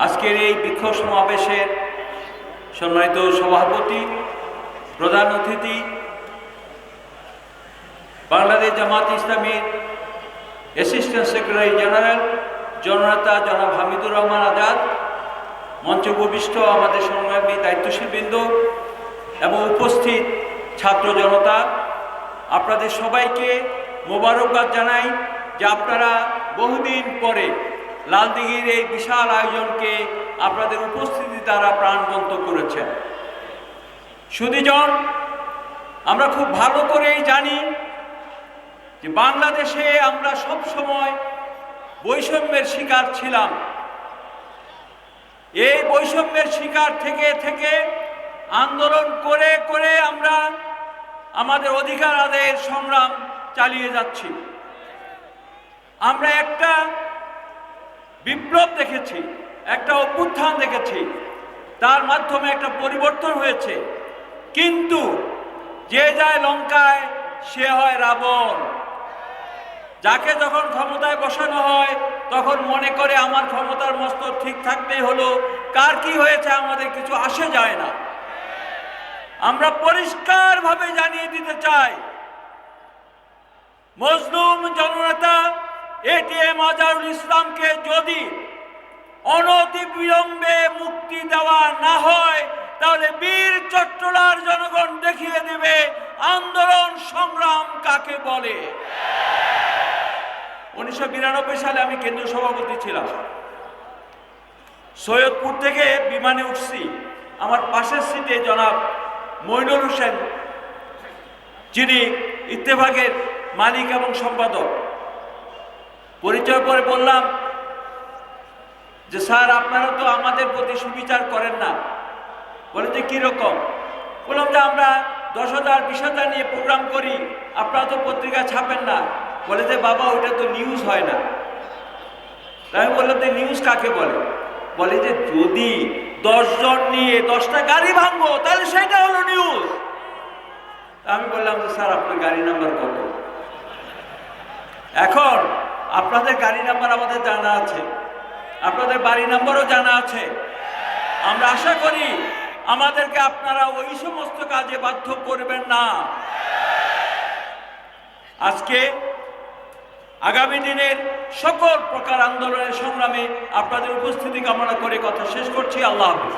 আজকের এই বিক্ষোভ সমাবেশের সম্মানিত সভাপতি, প্রধান অতিথি, বাংলাদেশ জামাত ইসলামীর অ্যাসিস্ট্যান্ট সেক্রেটারি জেনারেল জননেতা জনাব হামিদুর রহমান আজাদ, মঞ্চ উপবিষ্ট আমাদের সংগ্রামী দায়িত্বশীল বৃন্দ এবং উপস্থিত ছাত্র জনতা, আপনাদের সবাইকে মোবারকবাদ জানাই যে আপনারা বহুদিন পরে লালদিঘির এই বিশাল আয়োজনকে আপনাদের উপস্থিতি দ্বারা প্রাণবন্ত করেছেন। সুদীজন, আমরা খুব ভালো করেই জানি যে বাংলাদেশে আমরা সব সময় বৈষম্যের শিকার ছিলাম। এই বৈষম্যের শিকার থেকে থেকে আন্দোলন করে করে আমরা আমাদের অধিকার আদায়ের সংগ্রাম চালিয়ে যাচ্ছি। আমরা একটা বিপ্লব দেখেছি, একটা অভ্যুত্থান দেখেছি। তার মাধ্যমে একটা পরিবর্তন হয়েছে। কিন্তু যে যায় লঙ্কায়, সে হয় রাবণ। যাকে যখন ক্ষমতায় বসানো হয়, তখন মনে করে আমার ক্ষমতার মস্ত ঠিক থাকতেই হলো। কার কি হয়েছে আমাদের কিছু আসে যায় না। আমরা পরিষ্কারভাবে জানিয়ে দিতে চাই, মজলুম জননেতা এটিএম আজারুল ইসলামকে যদি অনতিবিলম্বে মুক্তি দেওয়া না হয়, তাহলে বীর চট্টলার জনগণ দেখিয়ে দেবে আন্দোলন সংগ্রাম কাকে বলে। উনিশশো বিরানব্বই সালে আমি কেন্দ্রীয় সভাপতি ছিলাম। সৈয়দপুর থেকে বিমানে উঠছি। আমার পাশের সিটে জনাব মইনুল হোসেন, যিনি ইত্তেফাকের মালিক এবং সম্পাদক। পরিচয় পরে বললাম যে, স্যার, আপনারা তো আমাদের প্রতি সুবিচার করেন না। বলে, যে কীরকম বললাম, যে আমরা দশ হাজার, বিশ হাজার নিয়ে প্রোগ্রাম করি, আপনারা তো পত্রিকা ছাপেন না। বলে, যে বাবা ওটা তো নিউজ হয় না। আমি বললাম, যে নিউজ কাকে বলে? বলে, যে যদি দশজন নিয়ে দশটা গাড়ি ভাঙবো, তাহলে সেটা হলো নিউজ আমি বললাম, যে স্যার, আপনার গাড়ি নাম্বার কত? এখন আপনাদের গাড়ি নাম্বার আমাদের জানা আছে। আপনাদের বাড়ি নাম্বারও জানা আছে। আমরা আশা করি আমাদেরকে আপনারা ওই সমস্ত কাজে বাধ্য করবেন না। আজকে আগামী দিনের সকল প্রকার আন্দোলনের সংগ্রামে আপনাদের উপস্থিতি কামনা করে কথা শেষ করছি। আল্লাহ হাফিজ।